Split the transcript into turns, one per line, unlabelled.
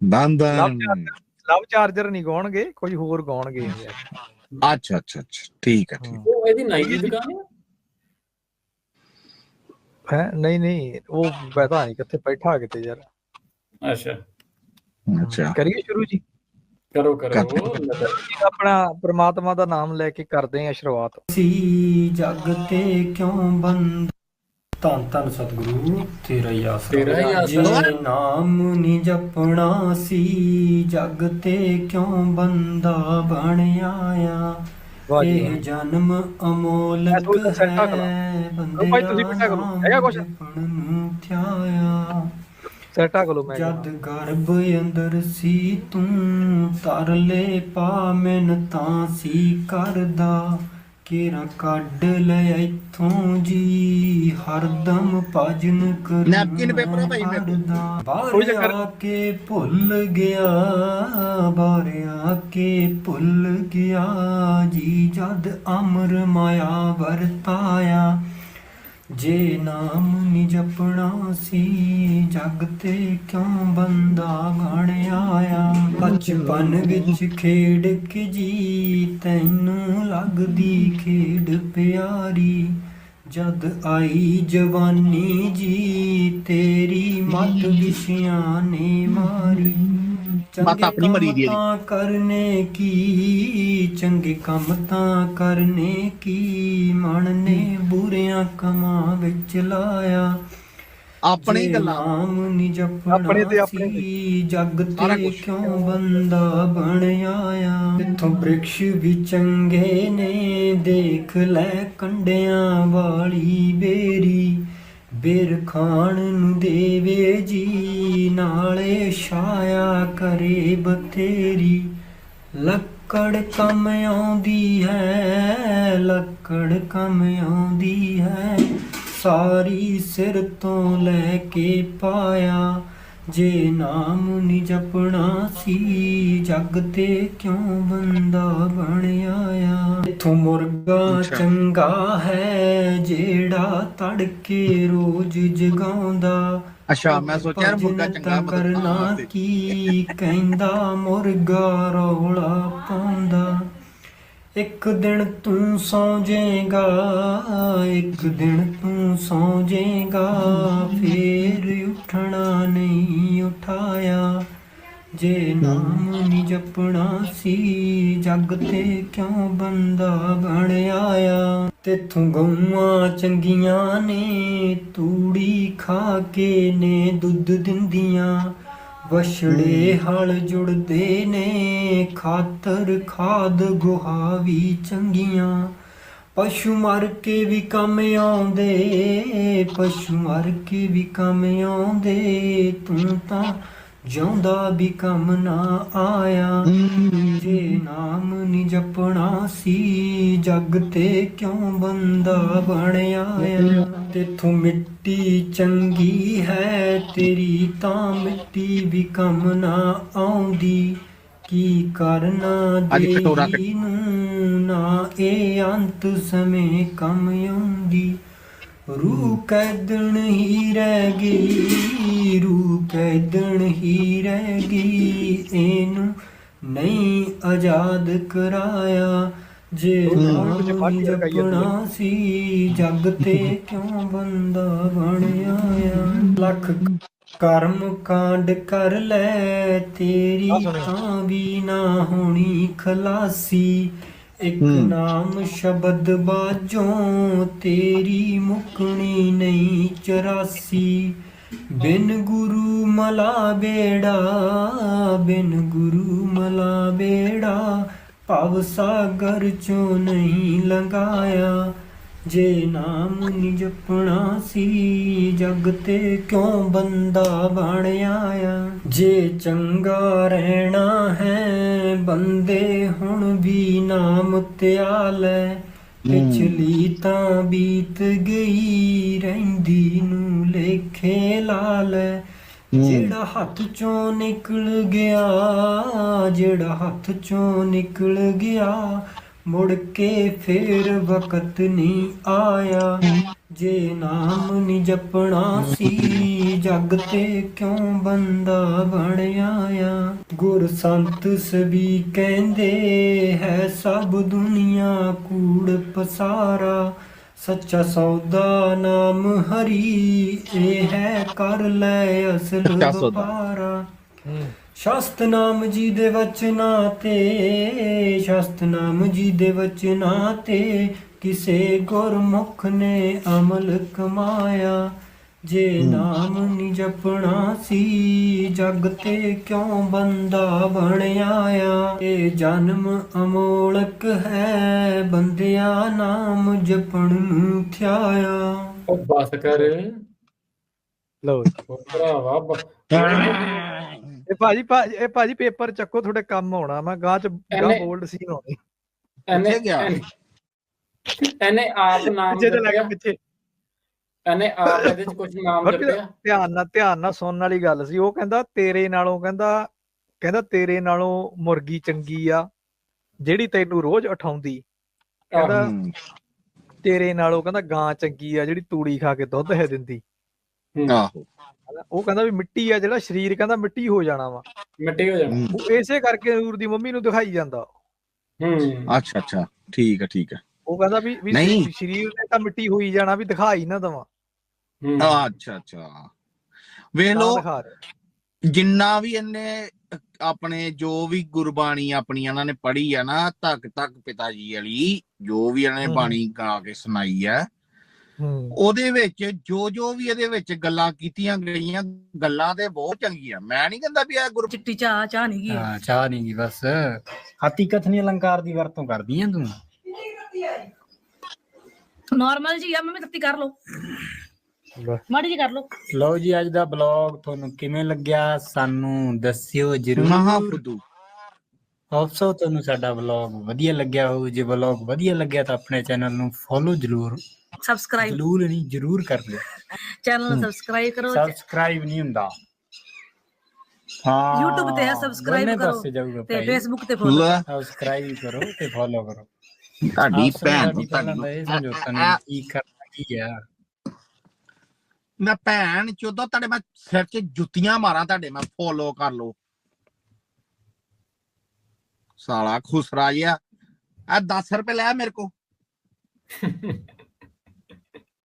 ਦਨ
love charger love charger ਨਹੀਂ ਗਾਉਣਗੇ ਕੋਈ ਹੋਰ ਗਾਉਣਗੇ
ਅੱਛਾ ਅੱਛਾ ਅੱਛਾ। ਠੀਕ ਹੈ ਠੀਕ
ਉਹ ਇਹਦੀ ਨਾਈ ਦੀ ਦੁਕਾਨ ਹੈ?
ਹੈ? ਨਹੀਂ ਨਹੀਂ ਉਹ ਪਤਾ ਨਹੀਂ ਕਿੱਥੇ ਬੈਠਾ ਕਿਤੇ ਯਾਰ।
ਅੱਛਾ।
ਅੱਛਾ।
ਕਰੀਏ ਸ਼ੁਰੂ ਜੀ।
ਕਰੋ ਕਰੋ।
ਆਪਣਾ ਪ੍ਰਮਾਤਮਾ ਦਾ ਨਾਮ ਲੈ ਕੇ ਕਰਦੇ ਹਾਂ ਸ਼ੁਰੂਆਤ।
ਸੀ ਜਗ ਤੇ ਕਿਉਂ ਬੰਦ? ਧੰਨ ਧੰਨ ਸਤਿਗੁਰੂ ਤੇਰਾ ਹੀ ਆਸਰਾ
ਤੇਰਾ ਹੀ ਆਸਰਾ।
ਜੇ ਨਾਮ ਨੀ ਜਪਣਾ ਸੀ ਜਗ ਤੇ ਕਿਉਂ ਬੰਦਾ ਬਣ ਆਇਆ
ਵਾਹ ਜੀ
ਇਹ ਜਨਮ ਅਮੋਲਕ
ਸੈੱਟਾ।
ਹੈ ਬੰਦੇ
ਭਾਈ ਤੁਸੀਂ ਬੈਠਾ ਕਰੋ। ਹੈਗਾ ਕੁਛ?
ਨੂੰ ਥਿਆਇਆ
ਸੈਟਾ ਕੋਲੋ ਮੈਂ
ਜਦ ਗਰਭ ਅੰਦਰ ਸੀ ਤੂੰ ਤਰਲੇ ਪਾ ਮੈਨ ਤਾਂ ਸੀ ਕਰਦਾ ਕਿਰਾ ਕੱਢ ਲੈ ਇੱਥੋਂ ਜੀ ਹਰਦਮ ਭਜਨ ਕਰ
Napkin paper ਆ ਭਾਈ ਮੇਰੇ।
ਕੋਈ ਚੱਕਰ
ਆ ਕੇ ਭੁੱਲ ਗਿਆ ਬਾਹਰ ਆ ਕੇ ਭੁੱਲ ਗਿਆ ਜੀ ਜਦ ਅਮਰ ਮਾਇਆ ਵਰਤਾਇਆ ਜੇ ਨਾਮ ਨੀ ਜਪਣਾ ਸੀ, ਜਗ ਤੇ ਕਿਉਂ ਬੰਦਾ ਬਣ ਆਇਆ? ਬਚਪਨ ਵਿੱਚ ਖੇਡ ਕੇ ਜੀ, ਤੈਨੂੰ ਲੱਗਦੀ ਖੇਡ ਪਿਆਰੀ। ਜਦ ਆਈ ਜਵਾਨੀ ਜੀ, ਤੇਰੀ ਮਤ ਵਿਸ਼ਿਆਂ ਨੇ ਮਾਰੀ।
ਮੱਤ ਆਪਣੀ ਮਰੀ ਦੀ ਹੈ।
ਤਾਂ ਕਰਨੇ ਕੀ? ਚੰਗੇ ਕੰਮ ਤਾਂ ਕਰਨੇ ਕੀ? ਮਨ ਨੇ ਬੁਰਿਆਂ ਕੰਮਾਂ ਵਿੱਚ ਲਾਇਆ।
ਆਪਣੇ ਗੱਲਾਂ।
ਨਾਮ ਨੀ ਜਪਣਾ
ਆਪਣੇ ਤੇ ਆਪਣੇ
ਜਗ ਤੇ। ਕਿਉਂ ਬੰਦਾ ਬਣ ਆਇਆ? ਇਥੋਂ ਬ੍ਰਿਕਸ਼ ਵੀ ਚੰਗੇ ਨੇ ਦੇਖ ਲੈ ਕੰਡਿਆਂ ਵਾਲੀ ਬੇਰੀ। ਬੇਰ ਖਾਣ ਨੂੰ ਦੇਵੇ ਜੀ, ਨਾਲੇ ਛਾਇਆ ਕਰੇ ਬਤੇਰੀ ਲੱਕੜ ਕੰਮ ਆਉਂਦੀ ਹੈ, ਲੱਕੜ ਕੰਮ ਆਉਂਦੀ ਹੈ। ਸਾਰੀ ਸਿਰ ਤੋਂ ਲੈ ਕੇ ਪਾਇਆ ਜੇ ਨਾਮ ਨੀ ਜਪਣਾ ਸੀ ਜਗ ਤੇ ਕਿਉਂ ਬੰਦਾ ਬਣ ਆਇਆ ਇਥੋਂ ਮੁਰਗਾ। ਚੰਗਾ ਹੈ ਜਿਹੜਾ ਤੜਕੇ ਰੋਜ਼ ਜਗਾਉਂਦਾ।
ਅੱਛਾ ਮੈਂ ਸੋਚਿਆ ਯਾਰ ਮੁਰਗਾ ਚੰਗਾ
ਕਰਨਾ ਕੀ ਕਹਿੰਦਾ ਮੁਰਗਾ ਰੌਲਾ ਪਾਉਂਦਾ। ਇੱਕ ਦਿਨ ਤੂੰ ਸੌ ਜਾਏਗਾ ਇੱਕ ਦਿਨ ਤੂੰ ਸੌ ਜਾਏਗਾ ਫੇਰ ਉੱਠਣਾ ਨਹੀਂ। ਉਠਾਇਆ ਜੇ ਨਾਮ ਨੀ ਜਪਣਾ ਸੀ, ਜਗ ਤੇ ਕਿਉਂ ਬੰਦਾ ਬਣ ਆਇਆ? ਤੇਥੋਂ ਗਊਆਂ ਚੰਗੀਆਂ ਨੇ, ਤੂੜੀ ਖਾ ਕੇ ਨੇ ਦੁੱਧ ਦਿੰਦੀਆਂ। ਵਛੜੇ ਹਲ ਜੁੜਦੇ ਨੇ, ਖਾਤਰ ਖਾਦ ਗੁਹਾ ਵੀ ਚੰਗੀਆਂ। ਪਸ਼ੂ ਮਰ ਕੇ ਵੀ ਕੰਮ ਆਉਂਦੇ ਪਸ਼ੂ ਮਰ ਕੇ ਵੀ ਕੰਮ ਆਉਂਦੇ ਤੂੰ ਤਾਂ ਜਿਉਂਦਾ ਵੀ ਕੰਮ ਨਾ ਆਇਆ। ਜੇ ਨਾਮ ਨੀ ਜਪਣਾ ਸੀ ਜਗ ਤੇ ਕਿਉਂ ਬੰਦਾ ਬਣ ਆਇਆ? ਤੇਥੋਂ ਮਿੱਟੀ ਚੰਗੀ ਹੈ ਤੇਰੀ ਤਾਂ ਮਿੱਟੀ ਵੀ ਕੰਮ ਨਾ ਆਉਂਦੀ। ਕੀ ਕਰਨਾ ਨੂੰ ਨਾ ਇਹ ਅੰਤ ਸਮੇਂ ਕੰਮ ਆਉਂਦੀ। ਰੂਹ ਕੈਦਣ ਹੀ ਰਹਿ ਗਈ ਰੂਹ ਕੈਦਣ ਹੀ ਰਹਿ ਗਈ। ਇਹਨੂੰ ਨਹੀਂ ਆਜ਼ਾਦ ਕਰਾਇਆ। ਜੇ ਨਾਮ ਜਪਣਾ ਸੀ ਜਗ ਤੇ ਕਿਉਂ ਬੰਦਾ ਬਣ ਆਇਆ? ਲੱਖ ਕਰਮ ਕਾਂਡ ਕਰ ਲੈ ਤੇਰੀ। ਤਾਂ ਵੀ ਨਾ ਹੋਣੀ ਖਲਾਸੀ। ਇੱਕ। ਨਾਮ ਸ਼ਬਦ ਬਾਝੋਂ ਤੇਰੀ ਮੁਕਣੀ ਨਹੀਂ ਚਰਾਸੀ ਬਿਨ ਗੁਰੂ ਮਲਾ ਬੇੜਾ ਬਿਨ ਗੁਰੂ ਮਲਾ ਬੇੜਾ ਭਵ ਸਾਗਰ ਚੋਂ ਨਹੀਂ ਲੰਘਾਇਆ ਜੇ ਨਾਮ ਨੀ ਜਪਣਾ ਸੀ ਜਗ ਤੇ ਕਿਉਂ ਬੰਦਾ ਬਣ ਆਇਆ ਜੇ ਚੰਗਾ ਰਹਿਣਾ ਹੈ ਬੰਦੇ ਹੁਣ ਵੀ ਨਾਮ ਧਿਆਲੇ ਪਿਛਲੀ ਤਾਂ ਬੀਤ ਗਈ ਰਹਿੰਦੀ ਨੂੰ ਲੇਖੇ ਲਾਲ ਜਿਹੜਾ ਹੱਥ ਚੋਂ ਨਿਕਲ ਗਿਆ ਜਿਹੜਾ ਹੱਥ ਚੋਂ ਨਿਕਲ ਗਿਆ ਮੁੜ ਕੇ ਫੇਰ ਵਕਤ ਨਹੀਂ ਆਇਆ। ਜੇ ਨਾਮ ਨੀ ਜਪਣਾ ਸੀ ਜਗ ਤੇ ਕਿਉਂ ਬੰਦਾ ਬਣਿਆ ਆ ਗੁਰ ਸੰਤ ਸਭੀ ਕਹਿੰਦੇ ਹੈ ਸਭ ਦੁਨੀਆ ਕੂੜ ਪਸਾਰਾ। ਸੱਚਾ ਸੌਦਾ ਨਾਮ ਹਰੀ ਇਹ ਹੈ ਕਰ ਲੈ ਅਸਲ। ਵਪਾਰਾ। ਸ਼ਸਤ ਨਾਮ ਜੀ ਦੇ ਵਚਨਾਂ ਤੇ ਸ਼ਸਤ ਨਾਮ ਜੀ ਦੇ ਵਚਨਾਂ ਤੇ ਕਿਸੇ ਗੁਰਮੁਖ ਨੇ ਅਮਲ ਕਮਾਇਆ। ਜੇ ਨਾਮ ਨੀ ਜਪਣਾ ਸੀ ਜਗ ਤੇ ਕਿਉਂ ਬੰਦਾ ਬਣਿਆ ਆ ਇਹ ਜਨਮ ਅਮੋਲਕ ਹੈ ਬੰਦਿਆ ਨਾਮ ਜਪਣ ਨੂੰ ਥਿਆਇਆ।
ਉਹ ਬਸ ਕਰ।
ਲਓ
ਭਰਾਵਾ
ਇਹ ਭਾਜੀ ਭਾਜੀ ਇਹ ਭਾਜੀ ਪੇਪਰ ਚੱਕੋ ਤੁਹਾਡੇ ਕੰਮ ਆਉਣਾ। ਮੈਂ ਗਾਂ ਚ ਗਾਂ ਬੋਲਡ ਸੀਨ ਆਉਣੀ।
ਇਹਨੇ
ਕਿੱਥੇ ਗਿਆ?
ਇਹਨੇ ਆਪ ਨਾਮ
ਤੇ ਲੱਗ ਪਿੱਛੇ।
ਇਹਨੇ ਆਪ ਇਹਦੇ ਚ ਕੁਝ ਨਾਮ ਜਪਿਆ।
ਧਿਆਨ ਨਾਲ ਧਿਆਨ ਨਾਲ ਸੁਣਨ ਵਾਲੀ ਗੱਲ ਸੀ। ਉਹ ਕਹਿੰਦਾ ਤੇਰੇ ਨਾਲੋਂ ਕਹਿੰਦਾ ਕਹਿੰਦਾ ਤੇਰੇ ਨਾਲੋਂ ਮੁਰਗੀ ਚੰਗੀ ਆ ਜਿਹੜੀ ਤੈਨੂੰ ਰੋਜ਼ ਉਠਾਉਂਦੀ। ਕਹਿੰਦਾ ਤੇਰੇ ਨਾਲੋਂ ਕਹਿੰਦਾ ਗਾਂ ਚੰਗੀ ਆ ਜਿਹੜੀ ਤੂੜੀ ਖਾ ਕੇ ਦੁੱਧ ਹੈ ਦਿੰਦੀ।
ਆਹੋ।
ਉਹ ਕਹਿੰਦਾ ਵੀ ਮਿੱਟੀ ਆ ਜਿਹੜਾ ਸਰੀਰ ਕਹਿੰਦਾ ਮਿੱਟੀ ਹੋ ਜਾਣਾ ਵਾ।
ਮਿੱਟੀ ਹੋ ਜਾਣਾ।
ਉਹ ਇਸੇ ਕਰਕੇ ਨੂਰ ਦੀ ਮੰਮੀ ਨੂੰ ਦਿਖਾਈ ਜਾਂਦਾ।
ਹੂੰ।
ਅੱਛਾ ਅੱਛਾ। ਠੀਕ ਹੈ ਠੀਕ ਹੈ
ਉਹ ਕਹਿੰਦਾ ਵੀ ਵੀ
ਨਹੀਂ।
ਸਰੀਰ ਨੇ ਤਾਂ ਮਿੱਟੀ ਹੋਈ ਜਾਣਾ ਵੀ ਦਿਖਾਈ ਨਾ ਦਵਾ।
ਹੂੰ।
ਆ, ਅੱਛਾ ਅੱਛਾ। ਵੇਖ ਲੋ ਜਿੰਨਾ ਵੀ ਇਹਨੇ ਆਪਣੇ ਜੋ ਵੀ ਗੁਰਬਾਣੀ ਆਪਣੀ ਇਹਨਾਂ ਨੇ ਪੜ੍ਹੀ ਆ ਨਾ ਤੱਕ ਤੱਕ ਪਿਤਾ ਜੀ ਵਾਲੀ ਜੋ ਵੀ ਇਹਨੇ
ਹਮ।
ਬਾਣੀ ਗਾ ਕੇ ਸੁਣਾਈ ਹੂੰ ਉਹਦੇ ਵਿੱਚ ਜੋ ਜੋ ਵੀ ਇਹਦੇ ਵਿੱਚ ਗੱਲਾਂ ਕੀਤੀਆਂ ਗਈਆਂ ਗੱਲਾਂ ਤੇ ਬਹੁਤ ਚੰਗੀਆਂ ਮੈਂ ਨਹੀਂ ਕਹਿੰਦਾ ਵੀ ਇਹ ਗੁਰ
ਚਿੱਟੀ ਚਾਹ ਚਾਹ ਨਹੀਂ ਗਈ।
ਹਾਂ ਚਾਹ ਨਹੀਂ ਗੀ ਬਸ। ਹਾਤੀ ਕਥਨੀ ਅਲੰਕਾਰ ਦੀ ਵਰਤੋਂ ਕਰਦੀ ਆਂ ਤੂੰ।
ਨਾਰਮਲ ਜੀ ਆ ਮੰਮੀ ਤੱਤੀ ਕਰ ਲਓ। ਮਾੜੀ ਜੀ ਕਰ ਲਓ।
ਲਓ ਜੀ ਅੱਜ ਦਾ ਬਲੌਗ ਤੁਹਾਨੂੰ ਕਿਵੇਂ ਲੱਗਿਆ ਸਾਨੂੰ ਦੱਸਿਓ ਜਰੂਰ।
ਫੁੱਦੂ
ਹੋਪਸੋ ਤੁਹਾਨੂੰ ਸਾਡਾ ਬਲੌਗ ਵਧੀਆ ਲੱਗਿਆ ਹੋਊ। ਜੇ ਬਲੌਗ ਵਧੀਆ ਲੱਗਿਆ ਤਾਂ ਆਪਣੇ ਚੈਨਲ ਨੂੰ ਫੋਲੋ ਜਰੂਰ।
ਸਬਸਕ੍ਰਾਈਬ
ਜਰੂਰ ਨਹੀਂ ਜਰੂਰ ਕਰ ਲਿਓ
ਚੈਨਲ ਨੂੰ ਸਬਸਕ੍ਰਾਈਬ ਕਰੋ
ਸਬਸਕ੍ਰਾਈਬ ਨਹੀਂ ਹੁੰਦਾ। ਹਾਂ।
YouTube ਤੇ ਹੈ, subscribe
ਦੋਨੇ
ਕਰੋ। ਤੇ ਫੇਸਬੁੱਕ ਤੇ ਫੋਲੋ
ਸਬਸਕ੍ਰਾਈਬ ਕਰੋ ਤੇ ਫੋਲੋ ਕਰੋ।
ਤੁਹਾਡੀ ਭੈਣ ਨੂੰ
ਪਹਿਲਾਂ ਤਾਂ ਇਹ ਸਮਝੌਤਾ ਨਹੀਂ ਕੀ ਕਰਨਾ ਕੀ ਆ।
ਮੈਂ ਭੈਣ ਚੋਦਾ ਤੁਹਾਡੇ ਮੈਂ ਸਿਰ 'ਚ ਜੁੱਤੀਆਂ ਮਾਰਾਂ ਤੁਹਾਡੇ ਮੈਂ ਫੋਲੋ ਕਰ ਲੋ ਸਾਲਾ ਖੁਸਰਾ ਜਿਹਾ। ਆ 10 ਰੁਪਏ ਲੈ ਮੇਰੇ ਕੋ